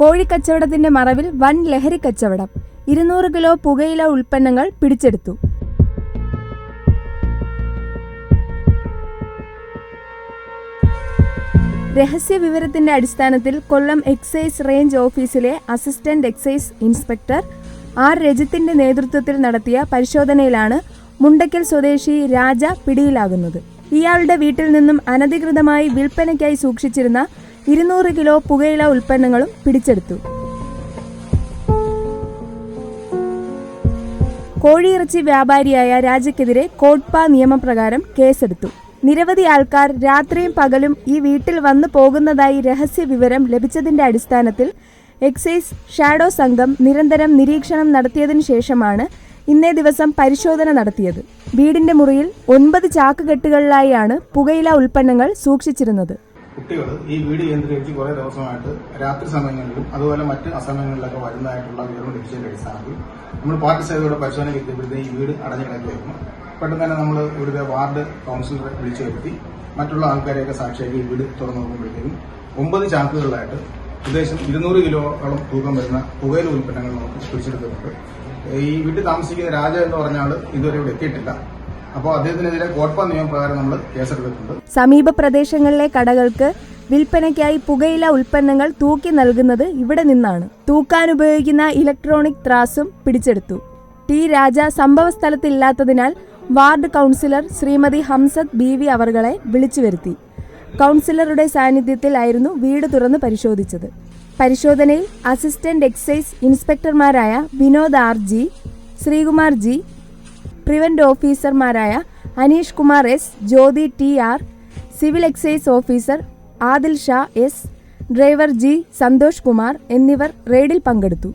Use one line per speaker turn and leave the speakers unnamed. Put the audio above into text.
കോഴിക്കച്ചവടത്തിന്റെ മറവിൽ വൻ ലഹരി കച്ചവടം. ഇരുന്നൂറ് കിലോ പുകയില ഉൽപ്പന്നങ്ങൾ പിടിച്ചെടുത്തു. രഹസ്യ വിവരത്തിന്റെ അടിസ്ഥാനത്തിൽ കൊല്ലം എക്സൈസ് റേഞ്ച് ഓഫീസിലെ അസിസ്റ്റന്റ് എക്സൈസ് ഇൻസ്പെക്ടർ ആർ. രജിത്തിന്റെ നേതൃത്വത്തിൽ നടത്തിയ പരിശോധനയിലാണ് മുണ്ടക്കൽ സ്വദേശി രാജ പിടിയിലാകുന്നത്. ഇയാളുടെ വീട്ടിൽ നിന്നും അനധികൃതമായി വിൽപ്പനയ്ക്കായി സൂക്ഷിച്ചിരുന്ന ഇരുന്നൂറ് കിലോ പുകയില ഉൽപ്പന്നങ്ങളും പിടിച്ചെടുത്തു. കോഴിയിറച്ചി വ്യാപാരിയായ രാജയ്ക്കെതിരെ കോട്ട്പ നിയമപ്രകാരം കേസെടുത്തു. നിരവധി ആൾക്കാർ രാത്രിയും പകലും ഈ വീട്ടിൽ വന്നു പോകുന്നതായി രഹസ്യ വിവരം ലഭിച്ചതിന്റെ അടിസ്ഥാനത്തിൽ എക്സൈസ് ഷാഡോ സംഘം നിരന്തരം നിരീക്ഷണം നടത്തിയതിനു ശേഷമാണ് ഇന്നേ ദിവസം പരിശോധന നടത്തിയത്. വീടിന്റെ മുറിയിൽ ഒൻപത് ചാക്കുകെട്ടുകളിലായാണ് പുകയില ഉൽപ്പന്നങ്ങൾ സൂക്ഷിച്ചിരുന്നത്.
കുട്ടികൾ ഈ വീട് കേന്ദ്രീകരിച്ച് കുറെ ദിവസമായിട്ട് രാത്രി സമയങ്ങളിലും അതുപോലെ മറ്റ് അസമയങ്ങളിലൊക്കെ വരുന്നതായിട്ടുള്ള വിവരം ലഭിച്ചതിന്റെ അടിസ്ഥാനത്തിൽ നമ്മൾ പാർട്ടി സേവയുടെ പരിശോധന എത്തിയപ്പോഴത്തേക്ക് ഈ വീട് അടഞ്ഞു കിടക്കുകയായിരുന്നു. പെട്ടെന്ന് തന്നെ നമ്മൾ ഇവിടുത്തെ വാർഡ് കൌൺസിലറെ വിളിച്ചു വരുത്തി. മറ്റുള്ള ആൾക്കാരെയൊക്കെ സാക്ഷിയാക്കി ഈ വീട് തുറന്നു നോക്കുമ്പോഴത്തേക്കും ഒമ്പത് ചാക്കുകളിലായിട്ട് ഏകദേശം ഇരുന്നൂറ് കിലോളം തൂക്കം വരുന്ന പുകയില ഉൽപ്പന്നങ്ങൾ നമുക്ക് പിടിച്ചെടുത്തിട്ടുണ്ട്. ഈ വീട്ടിൽ താമസിക്കുന്ന രാജ എന്ന് പറഞ്ഞ ഇതുവരെ ഇവിടെ എത്തിയിട്ടില്ല. അപ്പോൾ അദ്ദേഹത്തിനെതിരെ കോട്ട നിയമപ്രകാരം നമ്മൾ കേസെടുത്തിട്ടുണ്ട്.
സമീപ പ്രദേശങ്ങളിലെ കടകൾക്ക് വിൽപ്പനയ്ക്കായി പുകയില ഉൽപ്പന്നങ്ങൾ തൂക്കി നൽകുന്നത് ഇവിടെ നിന്നാണ്. തൂക്കാൻ ഉപയോഗിക്കുന്ന ഇലക്ട്രോണിക് ത്രാസും പിടിച്ചെടുത്തു. ടി രാജ സംഭവ സ്ഥലത്തില്ലാത്തതിനാൽ ward councillor Shrimati Hamsath B V അവർകളെ വിളിച്ചു വരുത്തി. കൗൺസിലറുടെ സാന്നിധ്യത്തിലായിരുന്നു വീട് തുറന്ന് പരിശോധിച്ചത്. പരിശോധനയിൽ assistant excise ഇൻസ്പെക്ടർമാരായ Vinod R G Sreekumar G prevent ഓഫീസർമാരായ Aneesh Kumar S Jyothi T R civil excise officer Adil Shah S driver G Santhosh Kumar എന്നിവർ റെയ്ഡിൽ പങ്കെടുത്തു.